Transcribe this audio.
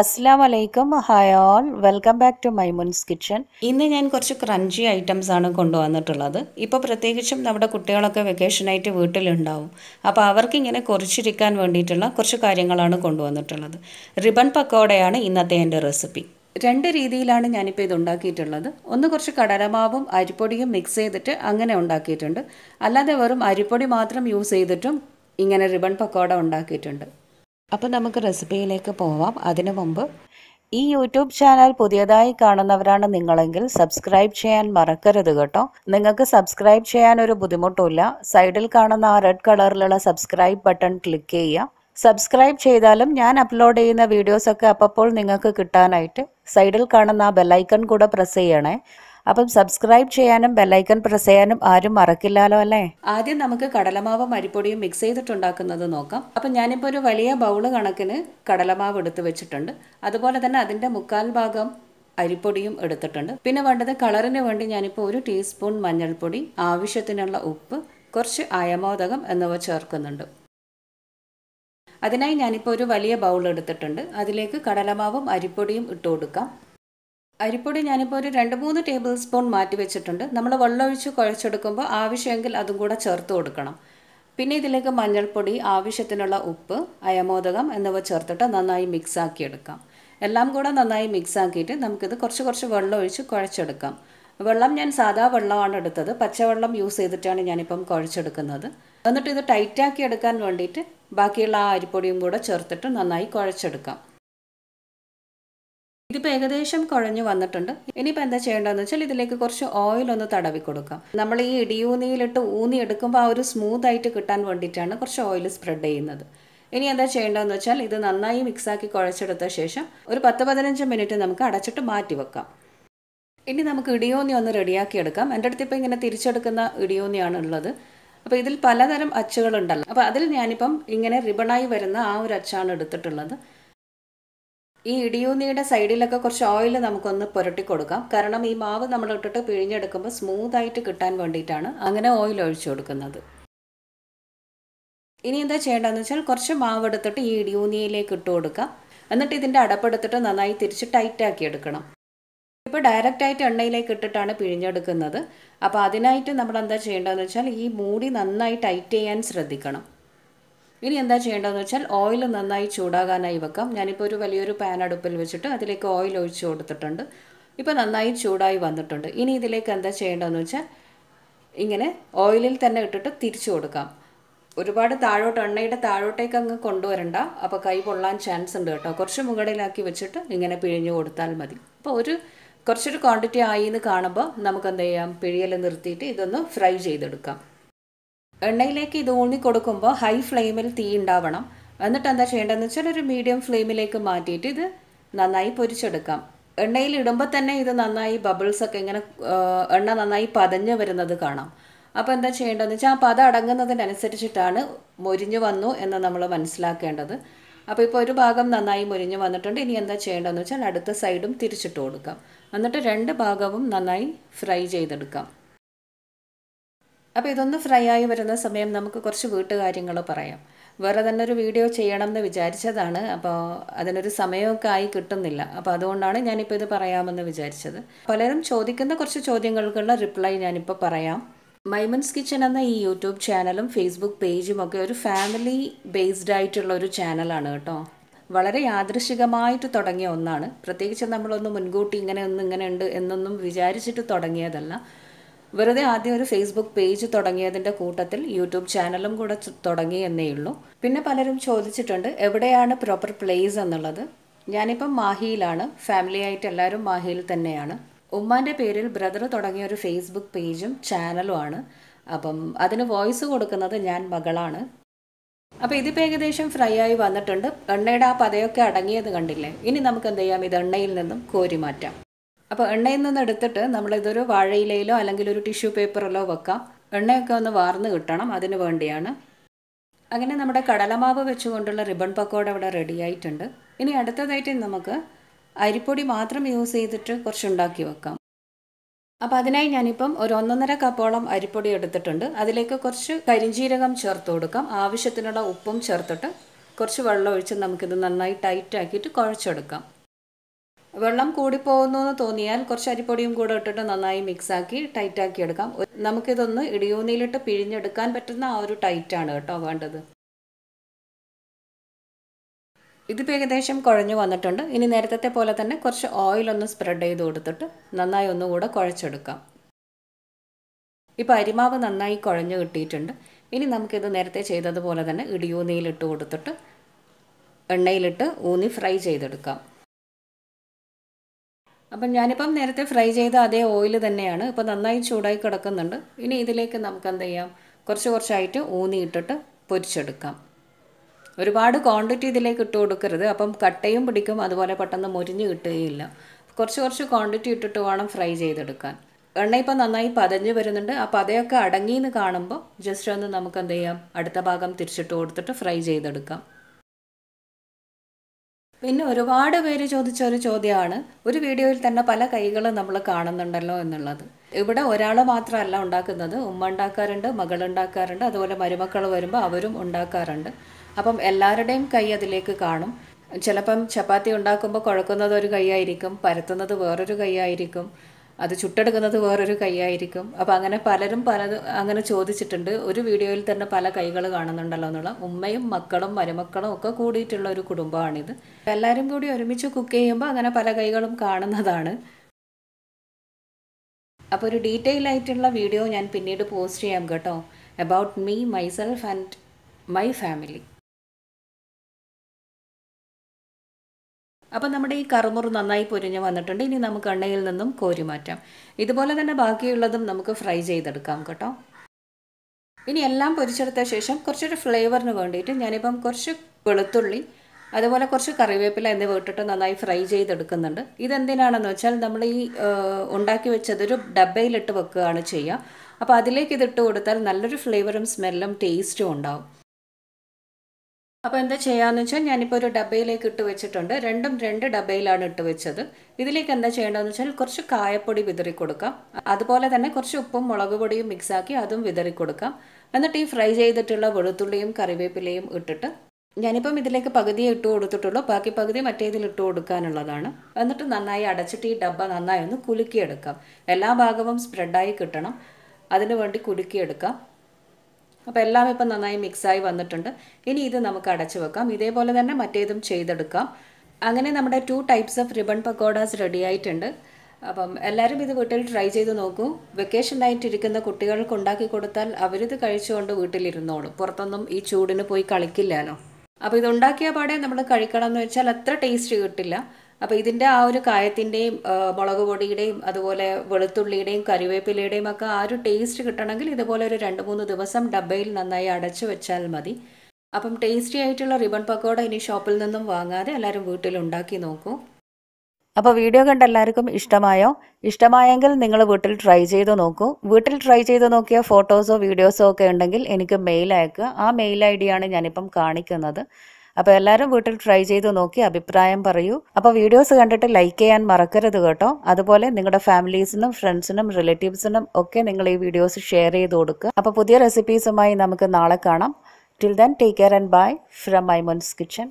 അസ്സാം വലൈക്കും hi all welcome back to Maimoon's kitchen. ഇന്ന് ഞാൻ കുറച്ച് ക്രഞ്ചി ഐറ്റംസ് ആണ് കൊണ്ടുവന്നിട്ടുള്ളത്. ഇപ്പോൾ പ്രത്യേകിച്ചും നമ്മുടെ കുട്ടികളൊക്കെ വെക്കേഷനായിട്ട് വീട്ടിലുണ്ടാവും. അപ്പോൾ അവർക്ക് ഇങ്ങനെ കുറച്ചിരിക്കാൻ വേണ്ടിയിട്ടുള്ള കുറച്ച് കാര്യങ്ങളാണ് കൊണ്ടുവന്നിട്ടുള്ളത്. റിബൺ പക്കോടയാണ് ഇന്നത്തെ എന്റെ റെസിപ്പി. രണ്ട് രീതിയിലാണ് ഞാനിപ്പോൾ ഇത് ഉണ്ടാക്കിയിട്ടുള്ളത്. ഒന്ന് കുറച്ച് കടലമാവും അരിപ്പൊടിയും മിക്സ് ചെയ്തിട്ട് അങ്ങനെ ഉണ്ടാക്കിയിട്ടുണ്ട്. അല്ലാതെ വെറും അരിപ്പൊടി മാത്രം യൂസ് ചെയ്തിട്ടും ഇങ്ങനെ റിബൺ പക്കോട ഉണ്ടാക്കിയിട്ടുണ്ട്. അപ്പോൾ നമുക്ക് റെസിപ്പിയിലേക്ക് പോവാം. അതിനു മുമ്പ് ഈ യൂട്യൂബ് ചാനൽ പുതിയതായി കാണുന്നവരാണ് നിങ്ങളെങ്കിൽ സബ്സ്ക്രൈബ് ചെയ്യാൻ മറക്കരുത് കേട്ടോ. നിങ്ങൾക്ക് സബ്സ്ക്രൈബ് ചെയ്യാൻ ഒരു ബുദ്ധിമുട്ടുമില്ല. സൈഡിൽ കാണുന്ന ആ റെഡ് കളറിലുള്ള സബ്സ്ക്രൈബ് ബട്ടൺ ക്ലിക്ക് ചെയ്യുക. സബ്സ്ക്രൈബ് ചെയ്താലും ഞാൻ അപ്ലോഡ് ചെയ്യുന്ന വീഡിയോസൊക്കെ അപ്പോൾ നിങ്ങൾക്ക് കിട്ടാനായിട്ട് സൈഡിൽ കാണുന്ന ആ ബെല്ലൈക്കൺ കൂടെ പ്രസ് ചെയ്യണേ. അപ്പം സബ്സ്ക്രൈബ് ചെയ്യാനും ബെല്ലൈക്കൺ പ്രസ് ചെയ്യാനും ആരും മറക്കില്ലല്ലോ അല്ലേ? ആദ്യം നമുക്ക് കടലമാവും അരിപ്പൊടിയും മിക്സ് ചെയ്തിട്ടുണ്ടാക്കുന്നത് നോക്കാം. അപ്പം ഞാനിപ്പോൾ ഒരു വലിയ ബൗൾ കണക്കിന് കടലമാവ് എടുത്ത് വെച്ചിട്ടുണ്ട്. അതുപോലെ തന്നെ അതിന്റെ മുക്കാൽ ഭാഗം അരിപ്പൊടിയും എടുത്തിട്ടുണ്ട്. പിന്നെ വേണ്ടത് കളറിന് വേണ്ടി ഞാനിപ്പോൾ ഒരു ടീസ്പൂൺ മഞ്ഞൾപ്പൊടി ആവശ്യത്തിനുള്ള ഉപ്പ് കുറച്ച് അയമോദകം എന്നിവ ചേർക്കുന്നുണ്ട്. അതിനായി ഞാനിപ്പോൾ ഒരു വലിയ ബൗൾ എടുത്തിട്ടുണ്ട്. അതിലേക്ക് കടലമാവും അരിപ്പൊടിയും ഇട്ട് കൊടുക്കാം. അരിപ്പൊടി ഞാനിപ്പോൾ ഒരു രണ്ട് മൂന്ന് ടേബിൾ സ്പൂൺ മാറ്റി വെച്ചിട്ടുണ്ട്. നമ്മൾ വെള്ളമൊഴിച്ച് കുഴച്ചെടുക്കുമ്പോൾ ആവശ്യമെങ്കിൽ അതും കൂടെ ചേർത്ത് കൊടുക്കണം. പിന്നെ ഇതിലേക്ക് മഞ്ഞൾപ്പൊടി ആവശ്യത്തിനുള്ള ഉപ്പ് അയമോദകം എന്നിവ ചേർത്തിട്ട് നന്നായി മിക്സ് ആക്കിയെടുക്കാം. എല്ലാം കൂടെ നന്നായി മിക്സ് ആക്കിയിട്ട് നമുക്കിത് കുറച്ച് കുറച്ച് വെള്ളം ഒഴിച്ച് കുഴച്ചെടുക്കാം. വെള്ളം ഞാൻ സാധാ വെള്ളമാണ് എടുത്തത്. പച്ചവെള്ളം യൂസ് ചെയ്തിട്ടാണ് ഞാനിപ്പം കുഴച്ചെടുക്കുന്നത്. എന്നിട്ട് ഇത് ടൈറ്റാക്കി എടുക്കാൻ വേണ്ടിയിട്ട് ബാക്കിയുള്ള ആ അരിപ്പൊടിയും കൂടെ ചേർത്തിട്ട് നന്നായി കുഴച്ചെടുക്കാം. ഇതിപ്പോൾ ഏകദേശം കുഴഞ്ഞു വന്നിട്ടുണ്ട്. ഇനിയിപ്പോൾ എന്താ ചെയ്യേണ്ടതെന്ന് വെച്ചാൽ ഇതിലേക്ക് കുറച്ച് ഓയിൽ ഒന്ന് തടവി കൊടുക്കാം. നമ്മൾ ഈ ഇടിയൂന്നിയിലിട്ട് ഊന്നി എടുക്കുമ്പോൾ ആ ഒരു സ്മൂത്ത് ആയിട്ട് കിട്ടാൻ വേണ്ടിയിട്ടാണ് കുറച്ച് ഓയിൽ സ്പ്രെഡ് ചെയ്യുന്നത്. ഇനി എന്താ ചെയ്യേണ്ടതെന്ന് വെച്ചാൽ ഇത് നന്നായി മിക്സാക്കി കുഴച്ചെടുത്ത ശേഷം ഒരു പത്ത് പതിനഞ്ച് മിനിറ്റ് നമുക്ക് അടച്ചിട്ട് മാറ്റി വെക്കാം. ഇനി നമുക്ക് ഇടിയോന്നി ഒന്ന് റെഡിയാക്കി എടുക്കാം. എന്റെ അടുത്ത് ഇപ്പോൾ ഇങ്ങനെ തിരിച്ചെടുക്കുന്ന ഇടിയോന്നിയാണ് ഉള്ളത്. അപ്പോൾ ഇതിൽ പലതരം അച്ചുകളുണ്ടല്ലോ അപ്പോൾ അതിൽ ഞാനിപ്പം ഇങ്ങനെ റിബണായി വരുന്ന ആ ഒരു അച്ചാണ് എടുത്തിട്ടുള്ളത്. ഈ ഇടിയൂന്നിയുടെ സൈഡിലൊക്കെ കുറച്ച് ഓയിൽ നമുക്കൊന്ന് പുരട്ടി കൊടുക്കാം. കാരണം ഈ മാവ് നമ്മൾ ഇട്ടിട്ട് പിഴിഞ്ഞെടുക്കുമ്പോൾ സ്മൂത്തായിട്ട് കിട്ടാൻ വേണ്ടിയിട്ടാണ് അങ്ങനെ ഓയിൽ ഒഴിച്ചു കൊടുക്കുന്നത്. ഇനി എന്താ ചെയ്യേണ്ടതെന്ന് വെച്ചാൽ കുറച്ച് മാവ് എടുത്തിട്ട് ഈ ഇടിയൂന്നിയിലേക്ക് ഇട്ട് കൊടുക്കാം. എന്നിട്ട് ഇതിന്റെ അടപ്പെടുത്തിട്ട് നന്നായി തിരിച്ച് ടൈറ്റാക്കി എടുക്കണം. ഇപ്പോൾ ഡയറക്റ്റ് ആയിട്ട് എണ്ണയിലേക്ക് ഇട്ടിട്ടാണ് പിഴിഞ്ഞെടുക്കുന്നത്. അപ്പോൾ അതിനായിട്ട് നമ്മൾ എന്താ ചെയ്യേണ്ടതെന്ന് വെച്ചാൽ ഈ മൂടി നന്നായി ടൈറ്റ് ചെയ്യാൻ ശ്രദ്ധിക്കണം. ഇനി എന്താ ചെയ്യേണ്ടതെന്ന് വെച്ചാൽ ഓയിൽ നന്നായി ചൂടാകാനായി വെക്കാം. ഞാനിപ്പോൾ ഒരു വലിയൊരു പാൻ അടുപ്പിൽ വെച്ചിട്ട് അതിലേക്ക് ഓയിൽ ഒഴിച്ച് കൊടുത്തിട്ടുണ്ട്. ഇപ്പോൾ നന്നായി ചൂടായി വന്നിട്ടുണ്ട്. ഇനി ഇതിലേക്ക് എന്താ ചെയ്യേണ്ടതെന്ന് വെച്ചാൽ ഇങ്ങനെ ഓയിലിൽ തന്നെ ഇട്ടിട്ട് തിരിച്ചു കൊടുക്കാം. ഒരുപാട് താഴോട്ട് എണ്ണയുടെ താഴോട്ടേക്ക് അങ്ങ് കൊണ്ടുവരണ്ട. അപ്പോൾ കൈ പൊള്ളാൻ ചാൻസ് ഉണ്ട് കേട്ടോ. കുറച്ച് മുകളിലാക്കി വെച്ചിട്ട് ഇങ്ങനെ പിഴിഞ്ഞു കൊടുത്താൽ മതി. അപ്പോൾ ഒരു കുറച്ചൊരു ക്വാണ്ടിറ്റി ആയി എന്ന് കാണുമ്പോൾ നമുക്ക് എന്ത് ചെയ്യാം? പിഴിയൽ നിർത്തിയിട്ട് ഇതൊന്ന് ഫ്രൈ ചെയ്തെടുക്കാം. എണ്ണയിലേക്ക് ഇത് ഊണി കൊടുക്കുമ്പോൾ ഹൈ ഫ്ലെയിമിൽ തീ ഉണ്ടാവണം. എന്നിട്ട് എന്താ ചെയ്യേണ്ടതെന്ന് വെച്ചാൽ ഒരു മീഡിയം ഫ്ലെയിമിലേക്ക് മാറ്റിയിട്ട് ഇത് നന്നായി പൊരിച്ചെടുക്കാം. എണ്ണയിൽ ഇടുമ്പോൾ തന്നെ ഇത് നന്നായി ബബിൾസ് ഒക്കെ ഇങ്ങനെ എണ്ണ നന്നായി പതഞ്ഞ് വരുന്നത് കാണാം. അപ്പോൾ എന്താ ചെയ്യേണ്ടതെന്ന് വെച്ചാൽ ആ പത അടങ്ങുന്നതിനനുസരിച്ചിട്ടാണ് മൊരിഞ്ഞു വന്നു എന്ന് നമ്മൾ മനസ്സിലാക്കേണ്ടത്. അപ്പോൾ ഇപ്പോൾ ഒരു ഭാഗം നന്നായി മുരിഞ്ഞു വന്നിട്ടുണ്ട്. ഇനി എന്താ ചെയ്യേണ്ടതെന്ന് വെച്ചാൽ അടുത്ത സൈഡും തിരിച്ചിട്ട് കൊടുക്കാം. എന്നിട്ട് രണ്ട് ഭാഗവും നന്നായി ഫ്രൈ ചെയ്തെടുക്കാം. അപ്പോൾ ഇതൊന്ന് ഫ്രൈ ആയി വരുന്ന സമയം നമുക്ക് കുറച്ച് വീട്ടുകാര്യങ്ങൾ പറയാം. വേറെ തന്നെ ഒരു വീഡിയോ ചെയ്യണം എന്ന് വിചാരിച്ചതാണ്. അപ്പോൾ അതിനൊരു സമയമൊക്കെ ആയി കിട്ടുന്നില്ല. അപ്പോൾ അതുകൊണ്ടാണ് ഞാനിപ്പോൾ ഇത് പറയാമെന്ന് വിചാരിച്ചത്. പലരും ചോദിക്കുന്ന കുറച്ച് ചോദ്യങ്ങൾക്കുള്ള റിപ്ലൈ ഞാനിപ്പോൾ പറയാം. മൈമൻസ് കിച്ചൺ എന്ന ഈ യൂട്യൂബ് ചാനലും ഫേസ്ബുക്ക് പേജും ഒക്കെ ഒരു ഫാമിലി ബേസ്ഡ് ആയിട്ടുള്ള ഒരു ചാനലാണ് കേട്ടോ. വളരെ യാദൃശികമായിട്ട് തുടങ്ങിയ ഒന്നാണ്. പ്രത്യേകിച്ച് നമ്മളൊന്ന് മുൻകൂട്ടി ഇങ്ങനെ ഒന്നും ഇങ്ങനെ ഉണ്ട് എന്നൊന്നും വിചാരിച്ചിട്ട് തുടങ്ങിയതല്ല. വെറുതെ ആദ്യം ഒരു ഫേസ്ബുക്ക് പേജ് തുടങ്ങിയതിന്റെ കൂട്ടത്തിൽ യൂട്യൂബ് ചാനലും കൂടെ തുടങ്ങി എന്നേ ഉള്ളൂ. പിന്നെ പലരും ചോദിച്ചിട്ടുണ്ട് എവിടെയാണ് പ്രോപ്പർ പ്ലേസ് എന്നുള്ളത്? ഞാനിപ്പം മാഹിയിലാണ്. ഫാമിലി ആയിട്ട് എല്ലാവരും മാഹിയിൽ തന്നെയാണ്. ഉമ്മാന്റെ പേരിൽ ബ്രദർ തുടങ്ങിയ ഒരു ഫേസ്ബുക്ക് പേജും ചാനലും ആണ്. അപ്പം അതിന് വോയിസ് കൊടുക്കുന്നത് ഞാൻ മകളാണ്. അപ്പോൾ ഇതിപ്പോൾ ഏകദേശം ഫ്രൈ ആയി വന്നിട്ടുണ്ട്. എണ്ണയുടെ ആ പതയൊക്കെ അടങ്ങിയത് കണ്ടില്ലേ? ഇനി നമുക്ക് എന്ത് ചെയ്യാം? ഇത് എണ്ണയിൽ നിന്നും കോരി മാറ്റാം അപ്പോൾ എണ്ണയിൽ നിന്ന് എടുത്തിട്ട് നമ്മളിതൊരു വാഴയിലയിലോ അല്ലെങ്കിൽ ഒരു ടിഷ്യൂ പേപ്പറിലോ വെക്കാം. എണ്ണയൊക്കെ ഒന്ന് വാർന്ന് കിട്ടണം അതിന് വേണ്ടിയാണ്. അങ്ങനെ നമ്മുടെ കടലമാവ് വെച്ചുകൊണ്ടുള്ള റിബൺ പക്കോട അവിടെ റെഡിയായിട്ടുണ്ട് ഇനി അടുത്തതായിട്ട് നമുക്ക് അരിപ്പൊടി മാത്രം യൂസ് ചെയ്തിട്ട് കുറച്ച് ഉണ്ടാക്കി വെക്കാം. അപ്പോൾ അതിനായി ഞാനിപ്പം ഒരു ഒന്നൊന്നര കപ്പോളം അരിപ്പൊടി എടുത്തിട്ടുണ്ട്. അതിലേക്ക് കുറച്ച് കരിഞ്ജീരകം ചേർത്ത് കൊടുക്കാം. ആവശ്യത്തിനുള്ള ഉപ്പും ചേർത്തിട്ട് കുറച്ച് വെള്ളം ഒഴിച്ച് നമുക്കിത് നന്നായി ടൈറ്റ് ആക്കിയിട്ട് കുഴച്ചെടുക്കാം. വെള്ളം കൂടിപ്പോകുന്നു എന്ന് തോന്നിയാൽ കുറച്ച് അരിപ്പൊടിയും കൂടെ ഇട്ടിട്ട് നന്നായി മിക്സാക്കി ടൈറ്റാക്കി എടുക്കാം. നമുക്കിതൊന്ന് ഇടിയൂന്നിയിലിട്ട് പിഴിഞ്ഞെടുക്കാൻ പറ്റുന്ന ആ ഒരു ടൈറ്റാണ് കേട്ടോ വേണ്ടത്. ഇതിപ്പോൾ ഏകദേശം കുഴഞ്ഞു വന്നിട്ടുണ്ട്. ഇനി നേരത്തെ പോലെ തന്നെ കുറച്ച് ഓയിലൊന്ന് സ്പ്രെഡ് ചെയ്ത് കൊടുത്തിട്ട് നന്നായി ഒന്നുകൂടെ കുഴച്ചെടുക്കാം. ഇപ്പോൾ അരിമാവ് നന്നായി കുഴഞ്ഞു കിട്ടിയിട്ടുണ്ട്. ഇനി നമുക്കിത് നേരത്തെ ചെയ്തതുപോലെ തന്നെ ഇടിയൂന്നിയിലിട്ട് കൊടുത്തിട്ട് എണ്ണയിലിട്ട് ഊന്നി ഫ്രൈ ചെയ്തെടുക്കാം. അപ്പം ഞാനിപ്പം നേരത്തെ ഫ്രൈ ചെയ്ത അതേ ഓയിൽ തന്നെയാണ്. ഇപ്പം നന്നായി ചൂടായി കിടക്കുന്നുണ്ട്. ഇനി ഇതിലേക്ക് നമുക്ക് എന്ത് ചെയ്യാം? കുറച്ച് കുറച്ചായിട്ട് ഊന്നിയിട്ടിട്ട് പൊരിച്ചെടുക്കാം. ഒരുപാട് ക്വാണ്ടിറ്റി ഇതിലേക്ക് ഇട്ട് കൊടുക്കരുത്. അപ്പം കട്ടയും പിടിക്കും. അതുപോലെ പെട്ടെന്ന് മുരിഞ്ഞ് കിട്ടുകയില്ല. കുറച്ച് കുറച്ച് ക്വാണ്ടിറ്റി ഇട്ടിട്ട് വേണം ഫ്രൈ ചെയ്തെടുക്കാൻ. എണ്ണ ഇപ്പം നന്നായി പതഞ്ഞ് വരുന്നുണ്ട്. ആ പതയൊക്കെ അടങ്ങിയെന്ന് കാണുമ്പോൾ ജസ്റ്റ് ഒന്ന് നമുക്ക് എന്ത് ചെയ്യാം? അടുത്ത ഭാഗം തിരിച്ചിട്ട് കൊടുത്തിട്ട് ഫ്രൈ ചെയ്തെടുക്കാം. പിന്നെ ഒരുപാട് പേര് ചോദിച്ച ഒരു ചോദ്യമാണ് ഒരു വീഡിയോയിൽ തന്നെ പല കൈകൾ നമ്മൾ കാണുന്നുണ്ടല്ലോ എന്നുള്ളത്. ഇവിടെ ഒരാൾ മാത്രമല്ല ഉണ്ടാക്കുന്നത്. ഉമ്മ ഉണ്ടാക്കാറുണ്ട് മകൾ ഉണ്ടാക്കാറുണ്ട് അതുപോലെ മരുമക്കൾ വരുമ്പോൾ അവരും ഉണ്ടാക്കാറുണ്ട്. അപ്പം എല്ലാവരുടെയും കൈ അതിലേക്ക് കാണും. ചിലപ്പം ചപ്പാത്തി ഉണ്ടാക്കുമ്പോൾ കുഴക്കുന്നത് ഒരു കൈയായിരിക്കും പരത്തുന്നത് വേറൊരു കൈയായിരിക്കും അത് ചുട്ടെടുക്കുന്നത് വേറൊരു കൈയായിരിക്കും. അപ്പോൾ അങ്ങനെ പലരും പലത് അങ്ങനെ ചോദിച്ചിട്ടുണ്ട്. ഒരു വീഡിയോയിൽ തന്നെ പല കൈകൾ കാണുന്നുണ്ടല്ലോ എന്നുള്ള. ഉമ്മയും മക്കളും മരുമക്കളും ഒക്കെ കൂടിയിട്ടുള്ള ഒരു കുടുംബമാണിത്. എല്ലാവരും കൂടി ഒരുമിച്ച് കുക്ക് ചെയ്യുമ്പോൾ അങ്ങനെ പല കൈകളും കാണുന്നതാണ്. അപ്പോൾ ഒരു ഡീറ്റെയിൽ ആയിട്ടുള്ള വീഡിയോ ഞാൻ പിന്നീട് പോസ്റ്റ് ചെയ്യാം കേട്ടോ. About me myself and my family അപ്പോൾ നമ്മുടെ ഈ കറുമുറ് നന്നായി പൊരിഞ്ഞ് വന്നിട്ടുണ്ട്. ഇനി നമുക്ക് എണ്ണയിൽ നിന്നും കോരി മാറ്റാം. ഇതുപോലെ തന്നെ ബാക്കിയുള്ളതും നമുക്ക് ഫ്രൈ ചെയ്തെടുക്കാം കേട്ടോ. ഇനി എല്ലാം പൊരിച്ചെടുത്ത ശേഷം കുറച്ചൊരു ഫ്ലേവറിന് വേണ്ടിയിട്ട് ഞാനിപ്പം കുറച്ച് വെളുത്തുള്ളി അതുപോലെ കുറച്ച് കറിവേപ്പില എന്നിവ ഇട്ടിട്ട് നന്നായി ഫ്രൈ ചെയ്തെടുക്കുന്നുണ്ട്. ഇതെന്തിനാണെന്ന് വെച്ചാൽ നമ്മൾ ഈ ഉണ്ടാക്കി വെച്ചതൊരു ഡബയിലിട്ട് വെക്കുകയാണ് ചെയ്യുക. അപ്പോൾ അതിലേക്ക് ഇതിട്ട് കൊടുത്താൽ നല്ലൊരു ഫ്ലേവറും സ്മെല്ലും ടേസ്റ്റും ഉണ്ടാവും. അപ്പോൾ എന്താ ചെയ്യാന്ന് വെച്ചാൽ ഞാനിപ്പോൾ ഒരു ഡബയിലേക്ക് ഇട്ട് വെച്ചിട്ടുണ്ട്. രണ്ടും രണ്ട് ഡബയിലാണ് ഇട്ട് വെച്ചത്. ഇതിലേക്ക് എന്താ ചെയ്യേണ്ടതെന്ന് വെച്ചാൽ കുറച്ച് കായപ്പൊടി വിതറി കൊടുക്കാം. അതുപോലെ തന്നെ കുറച്ച് ഉപ്പും മുളക് പൊടിയും മിക്സാക്കി അതും വിതറി കൊടുക്കാം. എന്നിട്ട് ഈ ഫ്രൈ ചെയ്തിട്ടുള്ള വെളുത്തുള്ളിയും കറിവേപ്പിലയും ഇട്ടിട്ട് ഞാനിപ്പം ഇതിലേക്ക് പകുതിയെ ഇട്ട് കൊടുത്തിട്ടുള്ളൂ. ബാക്കി പകുതി മറ്റേതിൽ ഇട്ട് കൊടുക്കാനുള്ളതാണ്. എന്നിട്ട് നന്നായി അടച്ചിട്ട് ഈ ഡബ്ബ നന്നായി ഒന്ന് കുലുക്കിയെടുക്കാം. എല്ലാ ഭാഗവും സ്പ്രെഡായി കിട്ടണം. അതിനു വേണ്ടി കുലുക്കിയെടുക്കാം. അപ്പോൾ എല്ലാം ഇപ്പം നന്നായി മിക്സായി വന്നിട്ടുണ്ട്. ഇനി ഇത് നമുക്ക് അടച്ചു വെക്കാം. ഇതേപോലെ തന്നെ മറ്റേതും ചെയ്തെടുക്കാം. അങ്ങനെ നമ്മുടെ two types of ribbon pakodas ready ആയിട്ടുണ്ട്. അപ്പം എല്ലാവരും ഇത് വീട്ടിൽ ട്രൈ ചെയ്ത് നോക്കൂ. വെക്കേഷൻ ആയിട്ട് ഇരിക്കുന്ന കുട്ടികൾക്ക് ഉണ്ടാക്കി കൊടുത്താൽ അവരിത് കഴിച്ചുകൊണ്ട് വീട്ടിലിരുന്നോളും. പുറത്തൊന്നും ഈ ചൂടിന് പോയി കളിക്കില്ലല്ലോ. അപ്പോൾ ഇത് ഉണ്ടാക്കിയ പാടെ നമ്മൾ കഴിക്കണം എന്ന് വെച്ചാൽ അത്ര ടേസ്റ്റ് കിട്ടില്ല. അപ്പോൾ ഇതിന്റെ ആ ഒരു കായത്തിന്റെയും മുളക് പൊടിയുടെയും അതുപോലെ വെളുത്തുള്ളിയുടെയും കറിവേപ്പിലയുടെയും ഒക്കെ ആ ഒരു ടേസ്റ്റ് കിട്ടണമെങ്കിൽ ഇതുപോലെ ഒരു രണ്ട് മൂന്ന് ദിവസം ഡബ്ബയിൽ നന്നായി അടച്ചു വെച്ചാൽ മതി. അപ്പം ടേസ്റ്റി ആയിട്ടുള്ള റിബൺ പക്കോട ഇനി ഷോപ്പിൽ നിന്നും വാങ്ങാതെ എല്ലാവരും വീട്ടിൽ ഉണ്ടാക്കി നോക്കൂ. അപ്പോൾ വീഡിയോ കണ്ട എല്ലാവർക്കും ഇഷ്ടമായോ? ഇഷ്ടമായെങ്കിൽ നിങ്ങൾ വീട്ടിൽ ട്രൈ ചെയ്ത് നോക്കൂ. വീട്ടിൽ ട്രൈ ചെയ്ത് നോക്കിയ ഫോട്ടോസോ വീഡിയോസോ ഒക്കെ ഉണ്ടെങ്കിൽ എനിക്ക് മെയിൽ അയക്കുക. ആ മെയിൽ ഐ ഡിയാണ് ഞാനിപ്പം കാണിക്കുന്നത്. അപ്പോൾ എല്ലാവരും വീട്ടിൽ ട്രൈ ചെയ്ത് നോക്കി അഭിപ്രായം പറയൂ. അപ്പോൾ വീഡിയോസ് കണ്ടിട്ട് ലൈക്ക് ചെയ്യാൻ മറക്കരുത് കേട്ടോ. അതുപോലെ നിങ്ങളുടെ ഫാമിലീസിനും ഫ്രണ്ട്സിനും റിലേറ്റീവ്സിനും ഒക്കെ നിങ്ങൾ ഈ വീഡിയോസ് ഷെയർ ചെയ്ത് കൊടുക്കുക അപ്പോൾ പുതിയ റെസിപ്പീസുമായി നമുക്ക് നാളെ കാണാം. Till then take care and bye from Maimoon's kitchen